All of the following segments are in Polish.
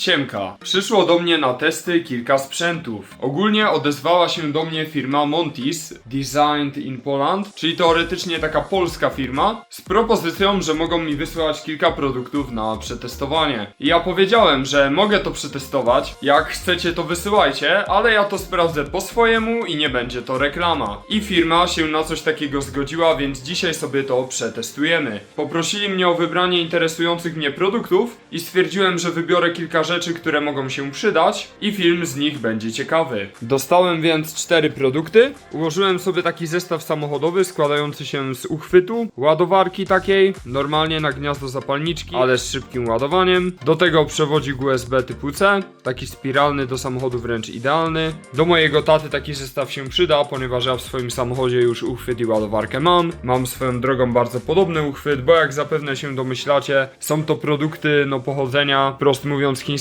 Siemka. Przyszło do mnie na testy kilka sprzętów. Ogólnie odezwała się do mnie firma Montis Designed in Poland, czyli teoretycznie taka polska firma, z propozycją, że mogą mi wysłać kilka produktów na przetestowanie. I ja powiedziałem, że mogę to przetestować, jak chcecie to wysyłajcie, ale ja to sprawdzę po swojemu i nie będzie to reklama. I firma się na coś takiego zgodziła, więc dzisiaj sobie to przetestujemy. Poprosili mnie o wybranie interesujących mnie produktów i stwierdziłem, że wybiorę kilka rzeczy, które mogą się przydać i film z nich będzie ciekawy. Dostałem więc cztery produkty. Ułożyłem sobie taki zestaw samochodowy składający się z uchwytu, ładowarki takiej, normalnie na gniazdo zapalniczki, ale z szybkim ładowaniem. Do tego przewodzik USB typu C, taki spiralny do samochodu wręcz idealny. Do mojego taty taki zestaw się przyda, ponieważ ja w swoim samochodzie już uchwyt i ładowarkę mam. Mam swoją drogą bardzo podobny uchwyt, bo jak zapewne się domyślacie, są to produkty no pochodzenia, prost mówiąc, chińskiego.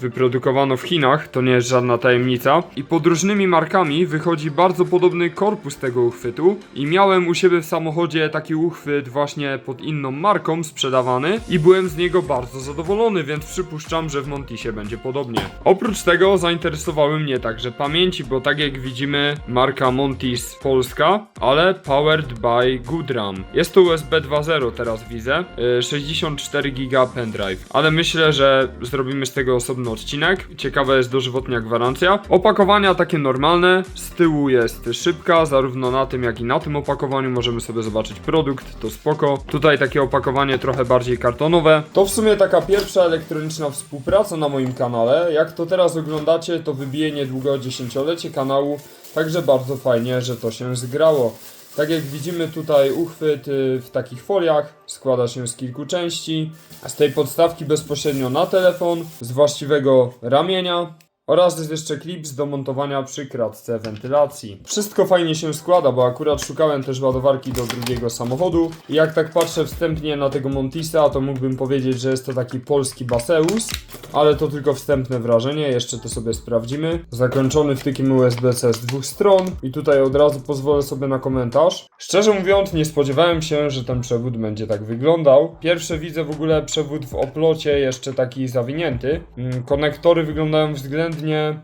Wyprodukowano w Chinach, to nie jest żadna tajemnica. I pod różnymi markami wychodzi bardzo podobny korpus tego uchwytu. I miałem u siebie w samochodzie taki uchwyt właśnie pod inną marką sprzedawany i byłem z niego bardzo zadowolony, więc przypuszczam, że w Montisie będzie podobnie. Oprócz tego zainteresowały mnie także pamięci, bo tak jak widzimy marka Montis Polska, ale powered by Goodram. Jest to USB 2.0 teraz widzę, yy, 64 GB pendrive, ale myślę, że zrobimy z tego osobny odcinek. Ciekawa jest dożywotnia gwarancja. Opakowania takie normalne, z tyłu jest szybka, zarówno na tym jak i na tym opakowaniu możemy sobie zobaczyć produkt, to spoko. Tutaj takie opakowanie trochę bardziej kartonowe. To w sumie taka pierwsza elektroniczna współpraca na moim kanale. Jak to teraz oglądacie, to wybije niedługo dziesięciolecie kanału, także bardzo fajnie, że to się zgrało. Tak jak widzimy tutaj uchwyt y, w takich foliach składa się z kilku części. Z tej podstawki bezpośrednio na telefon, z właściwego ramienia oraz jest jeszcze klips do montowania przy kratce wentylacji. Wszystko fajnie się składa, bo akurat szukałem też ładowarki do drugiego samochodu i jak tak patrzę wstępnie na tego Montisa, to mógłbym powiedzieć, że jest to taki polski Baseus, ale to tylko wstępne wrażenie, jeszcze to sobie sprawdzimy. Zakończony wtykiem USB-C z dwóch stron i tutaj od razu pozwolę sobie na komentarz. Szczerze mówiąc, nie spodziewałem się, że ten przewód będzie tak wyglądał. Pierwsze widzę w ogóle przewód w oplocie, jeszcze taki zawinięty. Mm, Konektory wyglądają względnie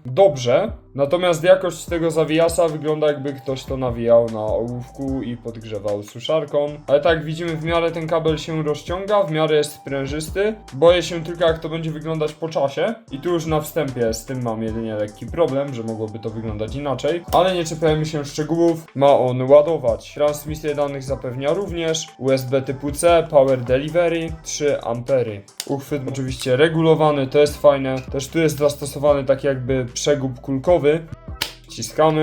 dobrze, natomiast jakość tego zawijasa wygląda jakby ktoś to nawijał na ołówku i podgrzewał suszarką. Ale tak widzimy w miarę ten kabel się rozciąga, w miarę jest sprężysty. Boję się tylko jak to będzie wyglądać po czasie. I tu już na wstępie z tym mam jedynie lekki problem, że mogłoby to wyglądać inaczej. Ale nie czepiajmy się szczegółów, ma on ładować. Transmisję danych zapewnia również USB typu C, Power Delivery, 3 ampery. Uchwyt oczywiście regulowany, to jest fajne. Też tu jest zastosowany taki jakby przegub kulkowy. ve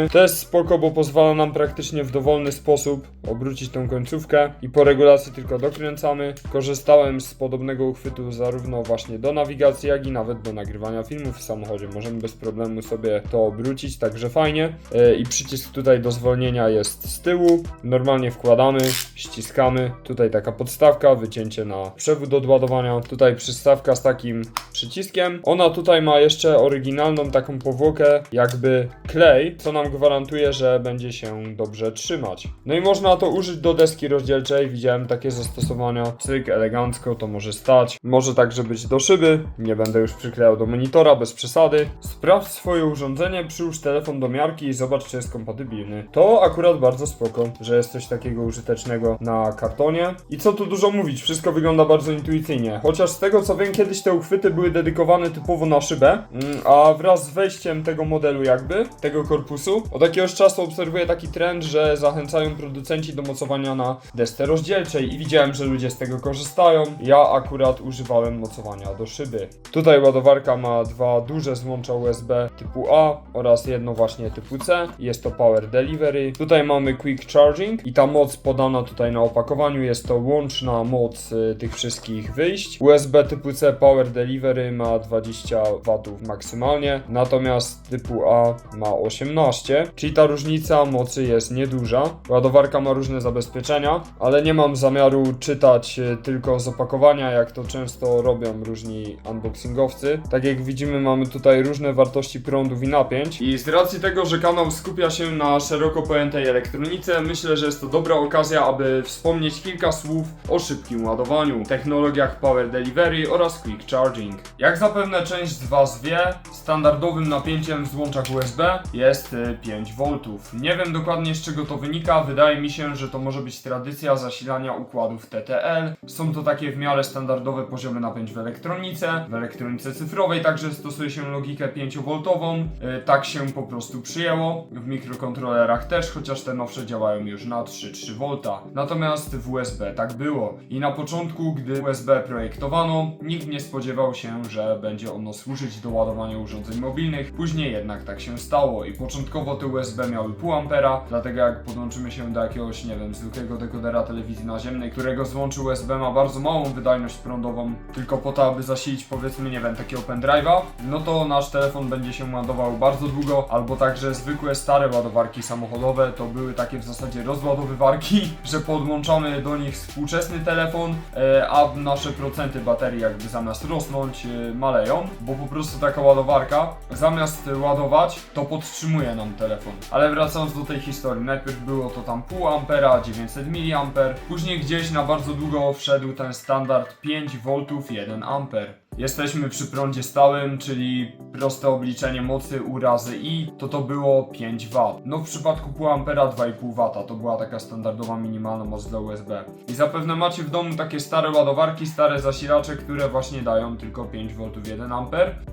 To jest spoko, bo pozwala nam praktycznie w dowolny sposób obrócić tą końcówkę i po regulacji tylko dokręcamy. Korzystałem z podobnego uchwytu zarówno właśnie do nawigacji, jak i nawet do nagrywania filmów w samochodzie. Możemy bez problemu sobie to obrócić, także fajnie. Yy, I przycisk tutaj do zwolnienia jest z tyłu. Normalnie wkładamy, ściskamy. Tutaj taka podstawka, wycięcie na przewód od ładowania. Tutaj przystawka z takim przyciskiem. Ona tutaj ma jeszcze oryginalną taką powłokę, jakby klej, co nam gwarantuje, że będzie się dobrze trzymać. No i można to użyć do deski rozdzielczej. Widziałem takie zastosowania. Cyk, elegancko to może stać. Może także być do szyby. Nie będę już przyklejał do monitora, bez przesady. Sprawdź swoje urządzenie, przyłóż telefon do miarki i zobacz, czy jest kompatybilny. To akurat bardzo spoko, że jest coś takiego użytecznego na kartonie. I co tu dużo mówić, wszystko wygląda bardzo intuicyjnie. Chociaż z tego co wiem, kiedyś te uchwyty były dedykowane typowo na szybę, mm, a wraz z wejściem tego modelu jakby, tego korpusu, od jakiegoś czasu obserwuję taki trend, że zachęcają producenci do mocowania na desce rozdzielczej i widziałem, że ludzie z tego korzystają. Ja akurat używałem mocowania do szyby. Tutaj ładowarka ma dwa duże złącza USB typu A oraz jedno właśnie typu C. Jest to Power Delivery. Tutaj mamy Quick Charging i ta moc podana tutaj na opakowaniu jest to łączna moc y, tych wszystkich wyjść. USB typu C Power Delivery ma 20 W maksymalnie, natomiast typu A ma 8 18, czyli ta różnica mocy jest nieduża. Ładowarka ma różne zabezpieczenia, ale nie mam zamiaru czytać e, tylko z opakowania, jak to często robią różni unboxingowcy. Tak jak widzimy, mamy tutaj różne wartości prądów i napięć. I z racji tego, że kanał skupia się na szeroko pojętej elektronice, myślę, że jest to dobra okazja, aby wspomnieć kilka słów o szybkim ładowaniu, technologiach Power Delivery oraz Quick Charging. Jak zapewne część z Was wie, standardowym napięciem w złączach USB jest y, 5 V. Nie wiem dokładnie z czego to wynika, wydaje mi się, że to może być tradycja zasilania układów TTL. Są to takie w miarę standardowe poziomy napięć w elektronice. W elektronice cyfrowej także stosuje się logikę 5V. Y, Tak się po prostu przyjęło. W mikrokontrolerach też, chociaż te nowsze działają już na 3,3 V. Natomiast w USB tak było. I na początku, gdy USB projektowano, nikt nie spodziewał się, że będzie ono służyć do ładowania urządzeń mobilnych. Później jednak tak się stało i początkowo te USB miały pół ampera, dlatego jak podłączymy się do jakiegoś, nie wiem, zwykłego dekodera telewizji naziemnej, którego złącze USB ma bardzo małą wydajność prądową, tylko po to, aby zasilić powiedzmy, nie wiem, takiego pendrive'a, no to nasz telefon będzie się ładował bardzo długo, albo także zwykłe stare ładowarki samochodowe to były takie w zasadzie rozładowywarki, że podłączamy do nich współczesny telefon, e, a nasze procenty baterii jakby zamiast rosnąć e, maleją, bo po prostu taka ładowarka zamiast ładować to podtrzymuje nam telefon. Ale wracając do tej historii, najpierw było to tam pół ampera, 900 mA, później gdzieś na bardzo długo wszedł ten standard 5 V 1 amper. Jesteśmy przy prądzie stałym, czyli proste obliczenie mocy U razy I, to to było 5 W. No w przypadku pół ampera 2,5 W, to była taka standardowa minimalna moc dla USB. I zapewne macie w domu takie stare ładowarki, stare zasilacze, które właśnie dają tylko 5 V 1 A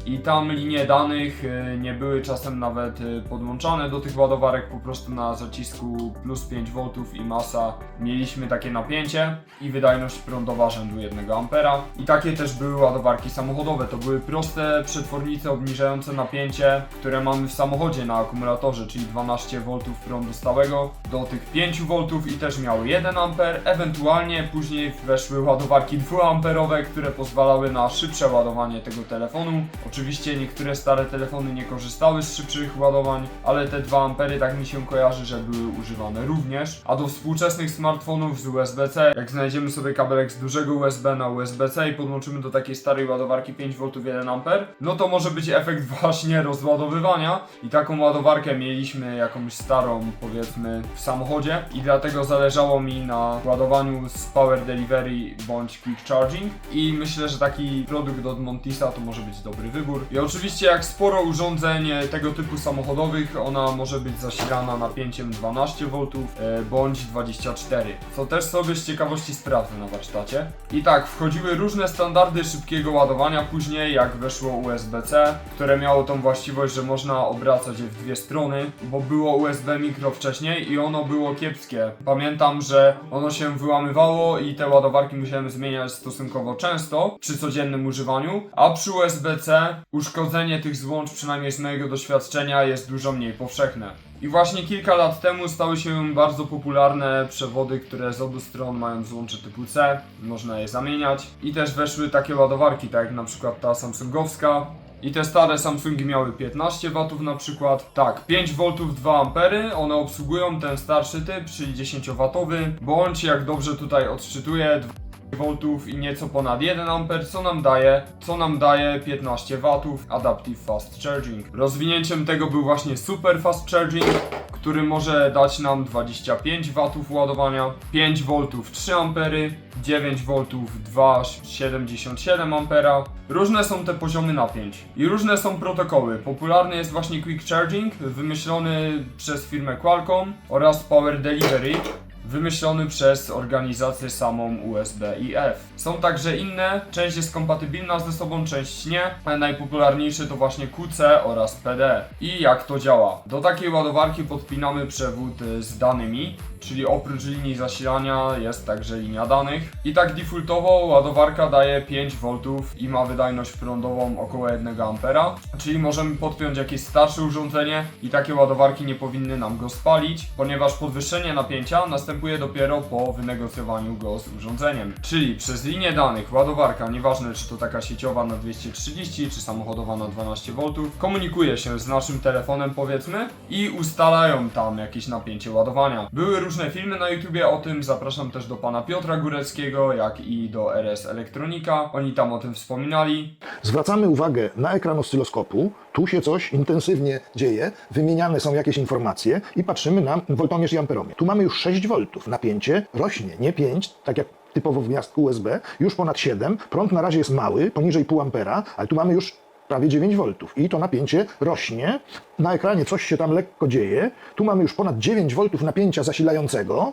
i tam linie danych y, nie były czasem nawet y, podłączane do tych ładowarek, po prostu na zacisku plus 5 V i masa mieliśmy takie napięcie i wydajność prądowa rzędu 1 A. I takie też były ładowarki samochodowe. To były proste przetwornice obniżające napięcie, które mamy w samochodzie na akumulatorze, czyli 12 V prądu stałego do tych 5 V i też miały 1 A. Ewentualnie później weszły ładowarki 2 amperowe, które pozwalały na szybsze ładowanie tego telefonu. Oczywiście niektóre stare telefony nie korzystały z szybszych ładowań, ale te 2 ampery tak mi się kojarzy, że były używane również. A do współczesnych smartfonów z USB-C, jak znajdziemy sobie kabelek z dużego USB na USB-C i podłączymy do takiej starej ładowarki 5 V 1 A, no to może być efekt właśnie rozładowywania. I taką ładowarkę mieliśmy jakąś starą powiedzmy w samochodzie. I dlatego zależało mi na ładowaniu z Power Delivery bądź Quick Charging. I myślę, że taki produkt od Montisa to może być dobry wybór. I oczywiście jak sporo urządzeń e, tego typu samochodowych, ona może być zasilana napięciem 12 V e, bądź 24, co też sobie z ciekawości sprawdzę na warsztacie. I tak, wchodziły różne standardy szybkiego ładowania później, jak weszło USB-C, które miało tą właściwość, że można obracać je w dwie strony, bo było USB mikro wcześniej i ono było kiepskie. Pamiętam, że ono się wyłamywało i te ładowarki musiałem zmieniać stosunkowo często przy codziennym używaniu, a przy USB-C uszkodzenie tych złącz, przynajmniej z mojego doświadczenia, jest dużo mniej powszechne. I właśnie kilka lat temu stały się bardzo popularne przewody, które z obu stron mają złącze typu C, można je zamieniać. I też weszły takie ładowarki, tak jak na przykład ta samsungowska. I te stare Samsungi miały 15 W na przykład. Tak, 5 V 2 A, one obsługują ten starszy typ, czyli 10 W, bądź jak dobrze tutaj odczytuję, V i nieco ponad 1 A, co nam daje, co nam daje 15 W Adaptive Fast Charging. Rozwinięciem tego był właśnie Super Fast Charging, który może dać nam 25 W ładowania, 5 V 3 A, 9 V 2,77 A. Różne są te poziomy napięć i różne są protokoły. Popularny jest właśnie Quick Charging, wymyślony przez firmę Qualcomm oraz Power Delivery, wymyślony przez organizację samą USB i F. Są także inne, część jest kompatybilna ze sobą, część nie. ale Najpopularniejsze to właśnie QC oraz PD. I jak to działa? Do takiej ładowarki podpinamy przewód z danymi, czyli oprócz linii zasilania jest także linia danych. I tak defaultowo ładowarka daje 5 V i ma wydajność prądową około 1 A, czyli możemy podpiąć jakieś starsze urządzenie i takie ładowarki nie powinny nam go spalić, ponieważ podwyższenie napięcia następuje dopiero po wynegocjowaniu go z urządzeniem. Czyli przez linię danych ładowarka, nieważne czy to taka sieciowa na 230 czy samochodowa na 12 V, komunikuje się z naszym telefonem powiedzmy i ustalają tam jakieś napięcie ładowania. Były różne filmy na YouTubie o tym, zapraszam też do pana Piotra Góreckiego, jak i do RS Elektronika. Oni tam o tym wspominali. Zwracamy uwagę na ekran oscyloskopu, tu się coś intensywnie dzieje, wymieniane są jakieś informacje i patrzymy na woltomierz i amperomierz. Tu mamy już 6 V, napięcie rośnie, nie 5, tak jak typowo w gniazdku USB, już ponad 7, prąd na razie jest mały, poniżej pół ampera, ale tu mamy już prawie 9 V i to napięcie rośnie. Na ekranie coś się tam lekko dzieje, tu mamy już ponad 9 V napięcia zasilającego,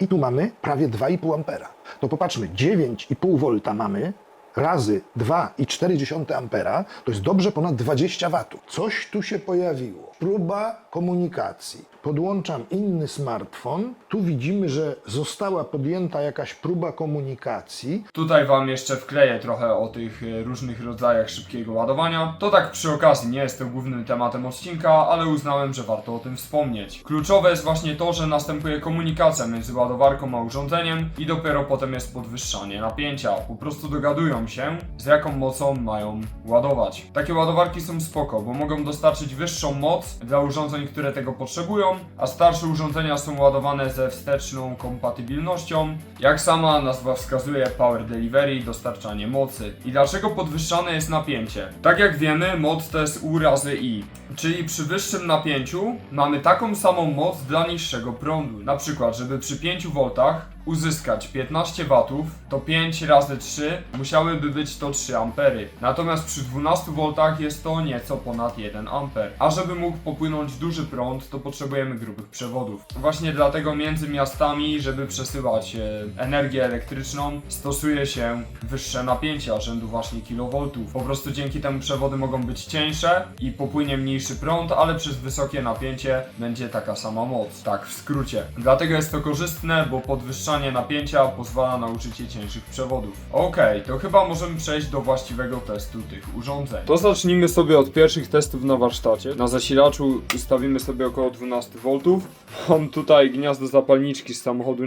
i tu mamy prawie 2,5 ampera. To popatrzmy, 9,5 V mamy razy 2,4 ampera, to jest dobrze ponad 20 watów. Coś tu się pojawiło. Próba komunikacji. Podłączam inny smartfon. Tu widzimy, że została podjęta jakaś próba komunikacji. Tutaj wam jeszcze wkleję trochę o tych e, różnych rodzajach szybkiego ładowania. To tak przy okazji, nie jest to głównym tematem odcinka, ale uznałem, że warto o tym wspomnieć. Kluczowe jest właśnie to, że następuje komunikacja między ładowarką a urządzeniem i dopiero potem jest podwyższanie napięcia. Po prostu dogadują się, z jaką mocą mają ładować. Takie ładowarki są spoko, bo mogą dostarczyć wyższą moc dla urządzeń, które tego potrzebują, a starsze urządzenia są ładowane ze wsteczną kompatybilnością. Jak sama nazwa wskazuje, Power Delivery, dostarczanie mocy. I dlaczego podwyższane jest napięcie? Tak jak wiemy, moc to jest U razy I. Czyli przy wyższym napięciu mamy taką samą moc dla niższego prądu. Na przykład, żeby przy 5 V uzyskać 15 W, to 5 razy 3 musiałyby być to 3 ampery. Natomiast przy 12 V jest to nieco ponad 1 amper. A żeby mógł popłynąć duży prąd, to potrzebujemy grubych przewodów. Właśnie dlatego między miastami, żeby przesyłać e, energię elektryczną, stosuje się wyższe napięcia rzędu właśnie kilowoltów. Po prostu dzięki temu przewody mogą być cieńsze i popłynie mniejszy prąd, ale przez wysokie napięcie będzie taka sama moc. Tak, w skrócie. Dlatego jest to korzystne, bo podwyższanie napięcia pozwala na użycie cieńszych przewodów. Okej, to chyba możemy przejść do właściwego testu tych urządzeń. To zacznijmy sobie od pierwszych testów na warsztacie. Na zasilaczu ustawimy sobie około 12 V. Mam tutaj gniazdo zapalniczki z samochodu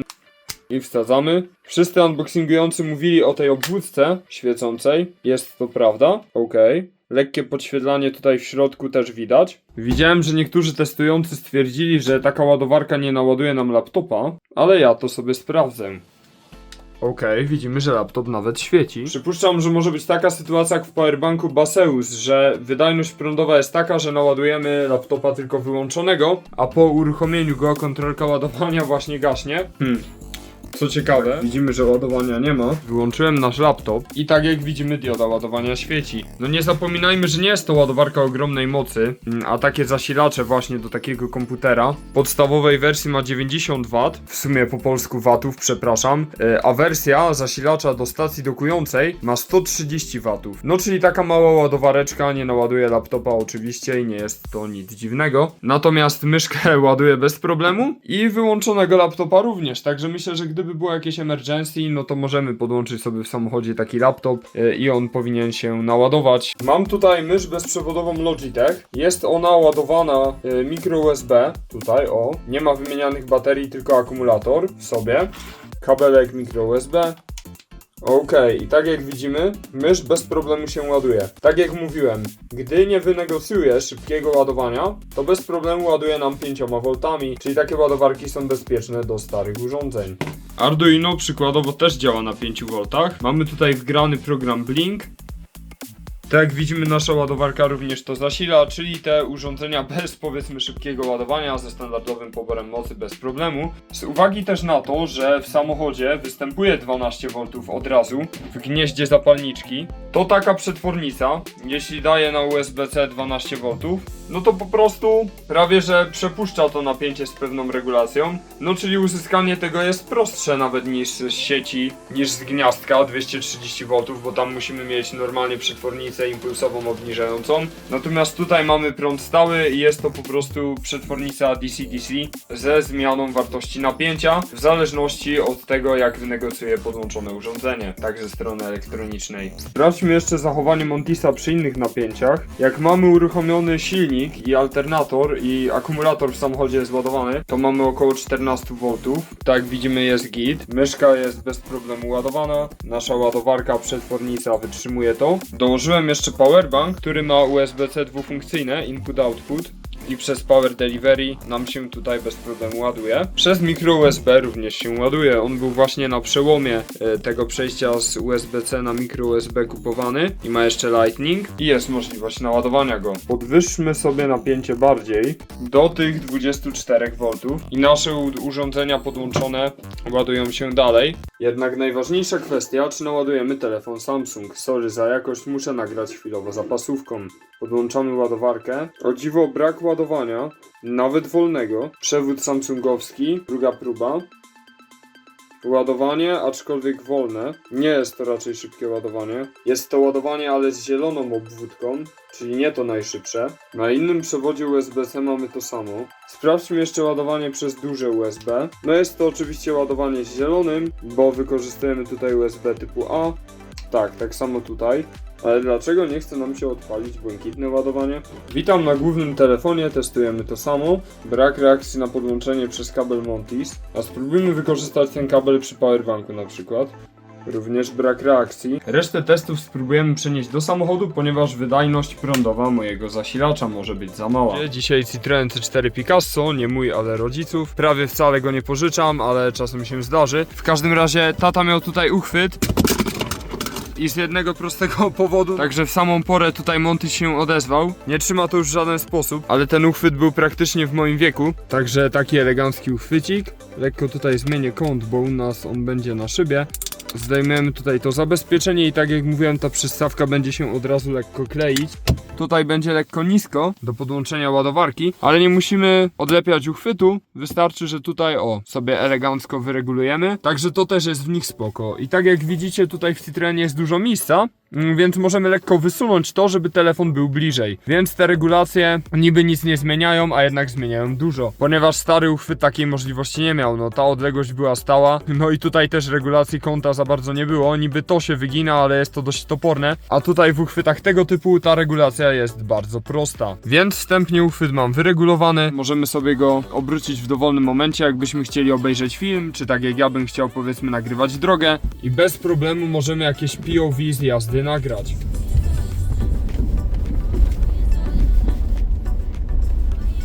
i wsadzamy. Wszyscy unboxingujący mówili o tej obwódce świecącej. Jest to prawda. Okej. Lekkie podświetlanie tutaj w środku też widać. Widziałem, że niektórzy testujący stwierdzili, że taka ładowarka nie naładuje nam laptopa, ale ja to sobie sprawdzę. Okej, widzimy, że laptop nawet świeci. Przypuszczam, że może być taka sytuacja jak w powerbanku Baseus, że wydajność prądowa jest taka, że naładujemy laptopa tylko wyłączonego, a po uruchomieniu go kontrolka ładowania właśnie gaśnie. Hmm. Co ciekawe, widzimy, że ładowania nie ma. Wyłączyłem nasz laptop i tak jak widzimy, dioda ładowania świeci. No nie zapominajmy, że nie jest to ładowarka ogromnej mocy, mm, a takie zasilacze właśnie do takiego komputera. Podstawowej wersji ma 90 W, w sumie po polsku watów, przepraszam, e, a wersja zasilacza do stacji dokującej ma 130 W. No czyli taka mała ładowareczka, nie naładuje laptopa oczywiście i nie jest to nic dziwnego. Natomiast myszkę ładuje bez problemu i wyłączonego laptopa również, także myślę, że gdyby było jakieś emergency, no to możemy podłączyć sobie w samochodzie taki laptop e, i on powinien się naładować. Mam tutaj mysz bezprzewodową Logitech. Jest ona ładowana e, mikro USB, tutaj o. Nie ma wymienianych baterii, tylko akumulator w sobie. Kabelek mikro USB, Okej, i tak jak widzimy, mysz bez problemu się ładuje. Tak jak mówiłem, gdy nie wynegocjujesz szybkiego ładowania, to bez problemu ładuje nam 5 V, czyli takie ładowarki są bezpieczne do starych urządzeń. Arduino przykładowo też działa na 5 V. Mamy tutaj wgrany program Blink, tak jak widzimy, nasza ładowarka również to zasila, czyli te urządzenia bez powiedzmy szybkiego ładowania ze standardowym poborem mocy bez problemu. Z uwagi też na to, że w samochodzie występuje 12 V od razu w gnieździe zapalniczki, to taka przetwornica, jeśli daje na USB-C 12 V, no to po prostu prawie że przepuszcza to napięcie z pewną regulacją. No czyli uzyskanie tego jest prostsze nawet niż z sieci, niż z gniazdka 230 V, bo tam musimy mieć normalnie przetwornicę impulsową obniżającą. Natomiast tutaj mamy prąd stały i jest to po prostu przetwornica DC-DC ze zmianą wartości napięcia w zależności od tego jak wynegocjuje podłączone urządzenie, tak ze strony elektronicznej. Sprawdźmy jeszcze zachowanie Montisa przy innych napięciach. Jak mamy uruchomiony silnik i alternator i akumulator w samochodzie jest ładowany, to mamy około 14 V. Tak jak widzimy jest git. Myszka jest bez problemu ładowana. Nasza ładowarka przetwornica wytrzymuje to. Dołożyłem jeszcze powerbank, który ma USB-C dwufunkcyjne input-output i przez Power Delivery nam się tutaj bez problemu ładuje. Przez mikro USB również się ładuje. On był właśnie na przełomie e, tego przejścia z USB-C na mikro USB kupowany i ma jeszcze Lightning i jest możliwość naładowania go. Podwyższmy sobie napięcie bardziej do tych 24 V i nasze urządzenia podłączone ładują się dalej. Jednak najważniejsza kwestia, czy naładujemy telefon Samsung. Sorry za jakość, muszę nagrać chwilowo zapasówką. Podłączamy ładowarkę. O dziwo brak ładowania, nawet wolnego. Przewód samsungowski, druga próba. Ładowanie, aczkolwiek wolne. Nie jest to raczej szybkie ładowanie. Jest to ładowanie, ale z zieloną obwódką, czyli nie to najszybsze. Na innym przewodzie USB-C mamy to samo. Sprawdźmy jeszcze ładowanie przez duże USB. No jest to oczywiście ładowanie z zielonym, bo wykorzystujemy tutaj USB typu A. Tak, tak samo tutaj. Ale dlaczego nie chce nam się odpalić błękitne ładowanie? Witam na głównym telefonie, testujemy to samo. Brak reakcji na podłączenie przez kabel Montis. A spróbujmy wykorzystać ten kabel przy powerbanku na przykład. Również brak reakcji. Resztę testów spróbujemy przenieść do samochodu, ponieważ wydajność prądowa mojego zasilacza może być za mała. Dzisiaj Citroen C4 Picasso, nie mój, ale rodziców. Prawie wcale go nie pożyczam, ale czasem się zdarzy. W każdym razie tata miał tutaj uchwyt i z jednego prostego powodu. Także w samą porę tutaj Monty się odezwał. Nie trzyma to już w żaden sposób, ale ten uchwyt był praktycznie w moim wieku. Także taki elegancki uchwycik. Lekko tutaj zmienię kąt, bo u nas on będzie na szybie. Zdejmiemy tutaj to zabezpieczenie i tak jak mówiłem, ta przystawka będzie się od razu lekko kleić. Tutaj będzie lekko nisko do podłączenia ładowarki, ale nie musimy odlepiać uchwytu. Wystarczy, że tutaj o sobie elegancko wyregulujemy. Także to też jest w nich spoko. I tak jak widzicie, tutaj w Citroenie jest dużo miejsca. Mm, Więc możemy lekko wysunąć to, żeby telefon był bliżej. Więc te regulacje niby nic nie zmieniają, a jednak zmieniają dużo. Ponieważ stary uchwyt takiej możliwości nie miał. No ta odległość była stała. No i tutaj też regulacji kąta za bardzo nie było. Niby to się wygina, ale jest to dość toporne. A tutaj w uchwytach tego typu ta regulacja jest bardzo prosta. Więc wstępnie uchwyt mam wyregulowany. Możemy sobie go obrócić w dowolnym momencie, jakbyśmy chcieli obejrzeć film, czy tak jak ja bym chciał powiedzmy nagrywać drogę. I bez problemu możemy jakieś POV z jazdy nagrać.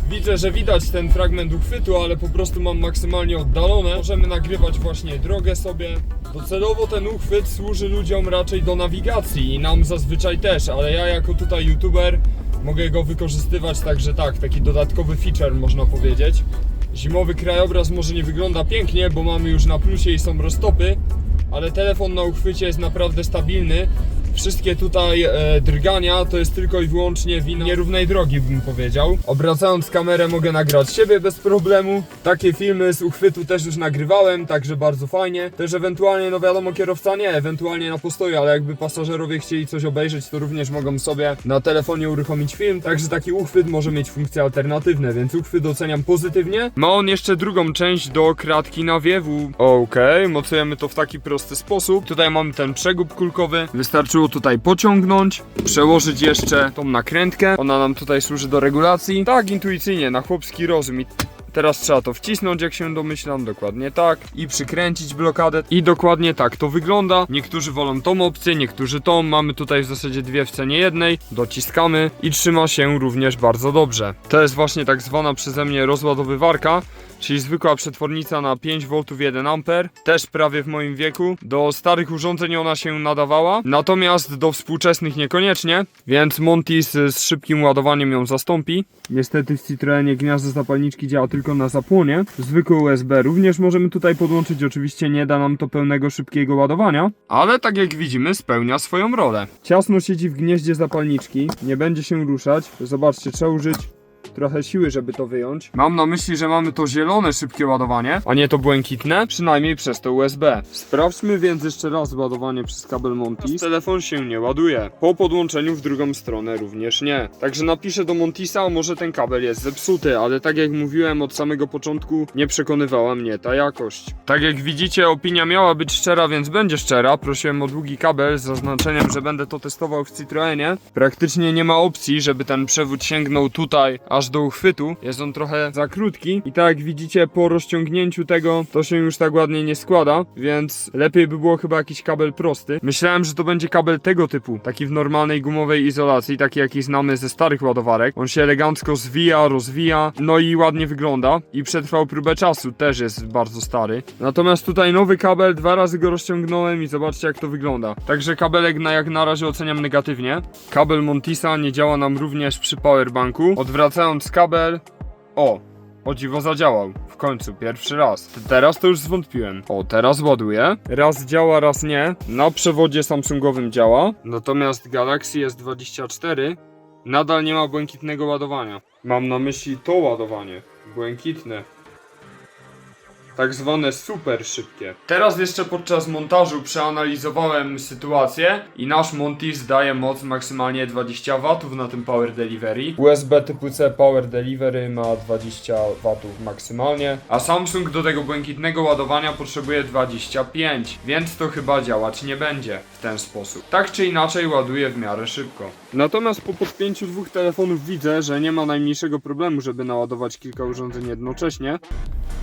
Widzę, że widać ten fragment uchwytu, ale po prostu mam maksymalnie oddalone. Możemy nagrywać właśnie drogę sobie. Docelowo ten uchwyt służy ludziom raczej do nawigacji i nam zazwyczaj też, ale ja jako tutaj youtuber mogę go wykorzystywać także tak, taki dodatkowy feature można powiedzieć. Zimowy krajobraz może nie wygląda pięknie, bo mamy już na plusie i są roztopy, ale telefon na uchwycie jest naprawdę stabilny. Wszystkie tutaj e, drgania to jest tylko i wyłącznie wina nierównej drogi, bym powiedział. Obracając kamerę mogę nagrać siebie bez problemu. Takie filmy z uchwytu też już nagrywałem, także bardzo fajnie. Też ewentualnie, no wiadomo, kierowca nie, ewentualnie na postoju, ale jakby pasażerowie chcieli coś obejrzeć, to również mogą sobie na telefonie uruchomić film. Także taki uchwyt może mieć funkcje alternatywne, więc uchwyt oceniam pozytywnie. Ma on jeszcze drugą część do kratki nawiewu. Okej, mocujemy to w taki prosty sposób. Tutaj mamy ten przegub kulkowy. Wystarczyło tutaj pociągnąć, przełożyć jeszcze tą nakrętkę. Ona nam tutaj służy do regulacji. Tak intuicyjnie, na chłopski rozum. I Teraz trzeba to wcisnąć, jak się domyślam, dokładnie tak. I przykręcić blokadę. I dokładnie tak to wygląda. Niektórzy wolą tą opcję, niektórzy tą. Mamy tutaj w zasadzie dwie w cenie jednej. Dociskamy i trzyma się również bardzo dobrze. To jest właśnie tak zwana przeze mnie rozładowywarka. Czyli zwykła przetwornica na 5V 1 A, też prawie w moim wieku. Do starych urządzeń ona się nadawała, natomiast do współczesnych niekoniecznie, więc Montis z szybkim ładowaniem ją zastąpi. Niestety w Citroenie gniazdo zapalniczki działa tylko na zapłonie. Zwykłe USB również możemy tutaj podłączyć, oczywiście nie da nam to pełnego szybkiego ładowania, ale tak jak widzimy spełnia swoją rolę. Ciasno siedzi w gnieździe zapalniczki, nie będzie się ruszać. Zobaczcie, trzeba użyć trochę siły, żeby to wyjąć. Mam na myśli, że mamy to zielone szybkie ładowanie, a nie to błękitne, przynajmniej przez to USB. Sprawdźmy więc jeszcze raz ładowanie przez kabel Montis. Telefon się nie ładuje. Po podłączeniu w drugą stronę również nie. Także napiszę do Montisa, może ten kabel jest zepsuty, ale tak jak mówiłem od samego początku, nie przekonywała mnie ta jakość. Tak jak widzicie, opinia miała być szczera, więc będzie szczera. Prosiłem o długi kabel z zaznaczeniem, że będę to testował w Citroenie. Praktycznie nie ma opcji, żeby ten przewód sięgnął tutaj aż do uchwytu. Jest on trochę za krótki i tak jak widzicie, po rozciągnięciu tego to się już tak ładnie nie składa, więc lepiej by było chyba jakiś kabel prosty. Myślałem, że to będzie kabel tego typu, taki w normalnej gumowej izolacji, taki jaki znamy ze starych ładowarek. On się elegancko zwija, rozwija, no i ładnie wygląda i przetrwał próbę czasu, też jest bardzo stary. Natomiast tutaj nowy kabel, dwa razy go rozciągnąłem i zobaczcie jak to wygląda. Także kabelek na jak na razie oceniam negatywnie. Kabel Montisa nie działa nam również przy powerbanku. Odwracając kabel, o, o dziwo zadziałał. W końcu, pierwszy raz. Teraz to już zwątpiłem. O, teraz ładuje. Raz działa, raz nie. Na przewodzie Samsungowym działa. Natomiast Galaxy S24 nadal nie ma błękitnego ładowania. Mam na myśli to ładowanie. Błękitne. Tak zwane super szybkie. Teraz jeszcze podczas montażu przeanalizowałem sytuację i nasz Montis daje moc maksymalnie 20 W na tym Power Delivery. USB typu C Power Delivery ma 20 W maksymalnie, a Samsung do tego błękitnego ładowania potrzebuje 25, więc to chyba działać nie będzie w ten sposób. Tak czy inaczej ładuje w miarę szybko. Natomiast po podpięciu dwóch telefonów widzę, że nie ma najmniejszego problemu, żeby naładować kilka urządzeń jednocześnie.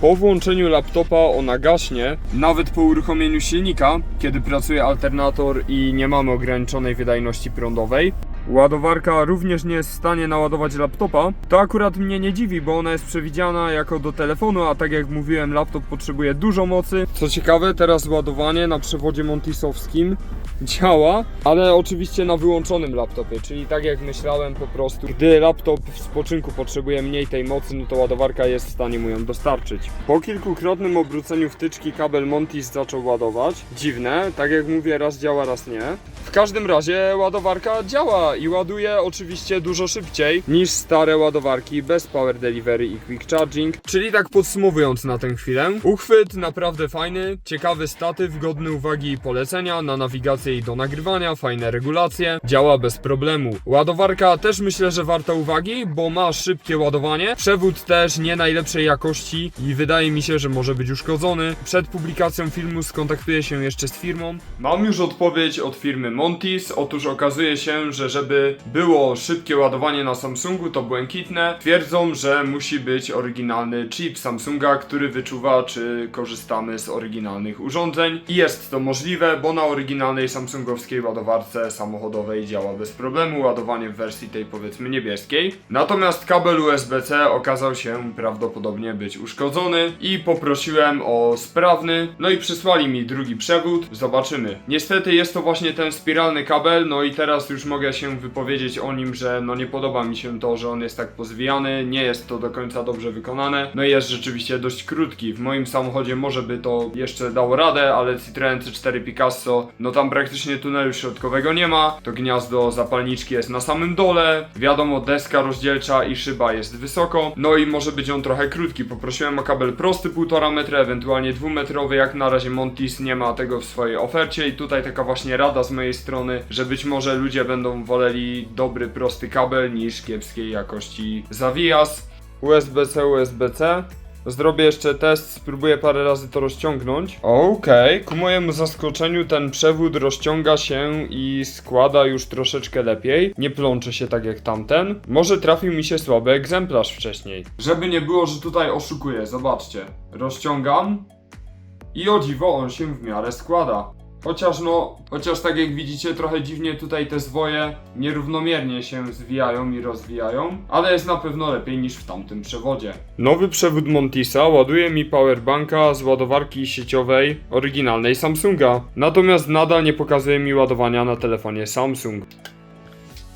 Po włączeniu laptopa ona gaśnie, nawet po uruchomieniu silnika, kiedy pracuje alternator i nie mamy ograniczonej wydajności prądowej. Ładowarka również nie jest w stanie naładować laptopa. To akurat mnie nie dziwi, bo ona jest przewidziana jako do telefonu, a tak jak mówiłem, laptop potrzebuje dużo mocy. Co ciekawe, teraz ładowanie na przewodzie montisowskim działa, ale oczywiście na wyłączonym laptopie, czyli tak jak myślałem po prostu, gdy laptop w spoczynku potrzebuje mniej tej mocy, no to ładowarka jest w stanie mu ją dostarczyć. Po kilkukrotnym obróceniu wtyczki kabel Montis zaczął ładować. Dziwne, tak jak mówię, raz działa, raz nie. W każdym razie ładowarka działa i ładuje oczywiście dużo szybciej niż stare ładowarki bez Power Delivery i Quick Charging. Czyli tak podsumowując na tę chwilę, uchwyt naprawdę fajny, ciekawy statyw, godny uwagi i polecenia, na nawigację i do nagrywania, fajne regulacje, działa bez problemu. Ładowarka też myślę, że warta uwagi, bo ma szybkie ładowanie, przewód też nie najlepszej jakości i wydaje mi się, że może być uszkodzony. Przed publikacją filmu skontaktuję się jeszcze z firmą. Mam już odpowiedź od firmy Montis. Otóż okazuje się, że żeby było szybkie ładowanie na Samsungu, to błękitne, twierdzą, że musi być oryginalny chip Samsunga, który wyczuwa, czy korzystamy z oryginalnych urządzeń. I jest to możliwe, bo na oryginalnej samsungowskiej ładowarce samochodowej działa bez problemu ładowanie w wersji tej powiedzmy niebieskiej. Natomiast kabel USB-C okazał się prawdopodobnie być uszkodzony i poprosiłem o sprawny, no i przysłali mi drugi przewód. Zobaczymy. Niestety jest to właśnie ten spiralny kabel, no i teraz już mogę się wypowiedzieć o nim, że no nie podoba mi się to, że on jest tak pozwijany, nie jest to do końca dobrze wykonane, no i jest rzeczywiście dość krótki. W moim samochodzie może by to jeszcze dało radę, ale Citroen C4 Picasso, no tam praktycznie tunelu środkowego nie ma, to gniazdo zapalniczki jest na samym dole, wiadomo deska rozdzielcza i szyba jest wysoko, no i może być on trochę krótki. Poprosiłem o kabel prosty 1,5 metra, ewentualnie dwumetrowy, jak na razie Montis nie ma tego w swojej ofercie. I tutaj taka właśnie rada z mojej strony, że być może ludzie będą woleli dobry prosty kabel niż kiepskiej jakości zawijas. USB-C, USB-C. Zrobię jeszcze test, spróbuję parę razy to rozciągnąć. Okej, ku mojemu zaskoczeniu ten przewód rozciąga się i składa już troszeczkę lepiej. Nie plącze się tak jak tamten. Może trafił mi się słaby egzemplarz wcześniej. Żeby nie było, że tutaj oszukuję, zobaczcie. Rozciągam i o dziwo on się w miarę składa. Chociaż no, chociaż tak jak widzicie, trochę dziwnie tutaj te zwoje nierównomiernie się zwijają i rozwijają, ale jest na pewno lepiej niż w tamtym przewodzie. Nowy przewód Montisa ładuje mi powerbanka z ładowarki sieciowej oryginalnej Samsunga, natomiast nadal nie pokazuje mi ładowania na telefonie Samsung.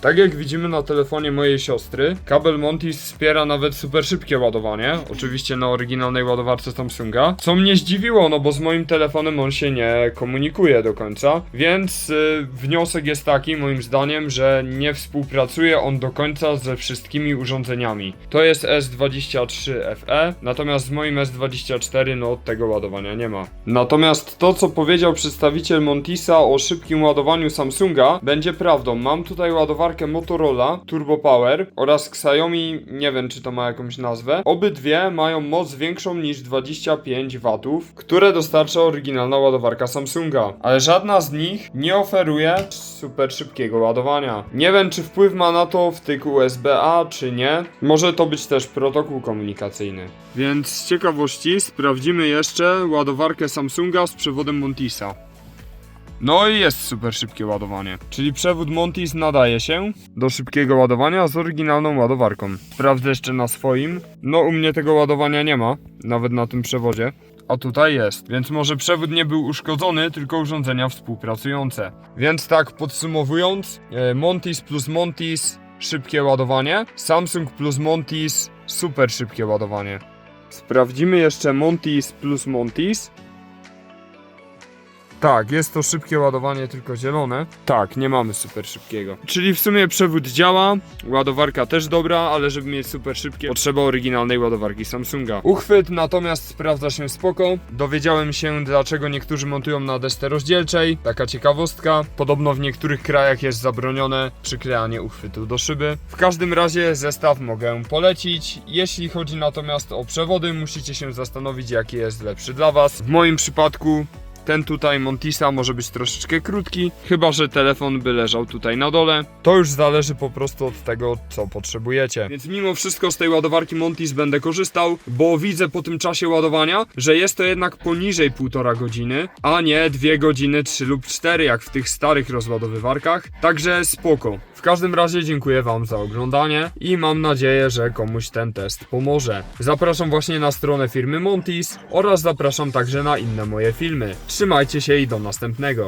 Tak jak widzimy na telefonie mojej siostry, kabel Montis wspiera nawet super szybkie ładowanie, oczywiście na oryginalnej ładowarce Samsunga, co mnie zdziwiło, no bo z moim telefonem on się nie komunikuje do końca, więc y, wniosek jest taki moim zdaniem, że nie współpracuje on do końca ze wszystkimi urządzeniami. To jest S23FE, natomiast z moim S24 no tego ładowania nie ma. Natomiast to co powiedział przedstawiciel Montisa o szybkim ładowaniu Samsunga będzie prawdą. Mam tutaj ładowarkę Motorola Turbo Power oraz Xiaomi, nie wiem czy to ma jakąś nazwę. Obydwie mają moc większą niż 25 W, które dostarcza oryginalna ładowarka Samsunga, ale żadna z nich nie oferuje super szybkiego ładowania. Nie wiem czy wpływ ma na to wtyk USB-A czy nie. Może to być też protokół komunikacyjny. Więc z ciekawości sprawdzimy jeszcze ładowarkę Samsunga z przewodem Montisa. No i jest super szybkie ładowanie. Czyli przewód Montis nadaje się do szybkiego ładowania z oryginalną ładowarką. Sprawdzę jeszcze na swoim. No u mnie tego ładowania nie ma, nawet na tym przewodzie. A tutaj jest, więc może przewód nie był uszkodzony, tylko urządzenia współpracujące. Więc tak podsumowując, e, Montis plus Montis szybkie ładowanie, Samsung plus Montis super szybkie ładowanie. Sprawdzimy jeszcze Montis plus Montis. Tak, jest to szybkie ładowanie, tylko zielone. Tak, nie mamy super szybkiego. Czyli w sumie przewód działa, ładowarka też dobra, ale żeby mieć super szybkie, potrzeba oryginalnej ładowarki Samsunga. Uchwyt natomiast sprawdza się spoko. Dowiedziałem się, dlaczego niektórzy montują na desce rozdzielczej. Taka ciekawostka. Podobno w niektórych krajach jest zabronione przyklejanie uchwytu do szyby. W każdym razie zestaw mogę polecić. Jeśli chodzi natomiast o przewody, musicie się zastanowić, jaki jest lepszy dla Was. W moim przypadku ten tutaj Montisa może być troszeczkę krótki, chyba że telefon by leżał tutaj na dole. To już zależy po prostu od tego, co potrzebujecie. Więc mimo wszystko z tej ładowarki Montis będę korzystał, bo widzę po tym czasie ładowania, że jest to jednak poniżej 1,5 godziny, a nie 2 godziny 3 lub 4 jak w tych starych rozładowywarkach. Także spoko. W każdym razie dziękuję Wam za oglądanie i mam nadzieję, że komuś ten test pomoże. Zapraszam właśnie na stronę firmy Montis oraz zapraszam także na inne moje filmy. Trzymajcie się i do następnego.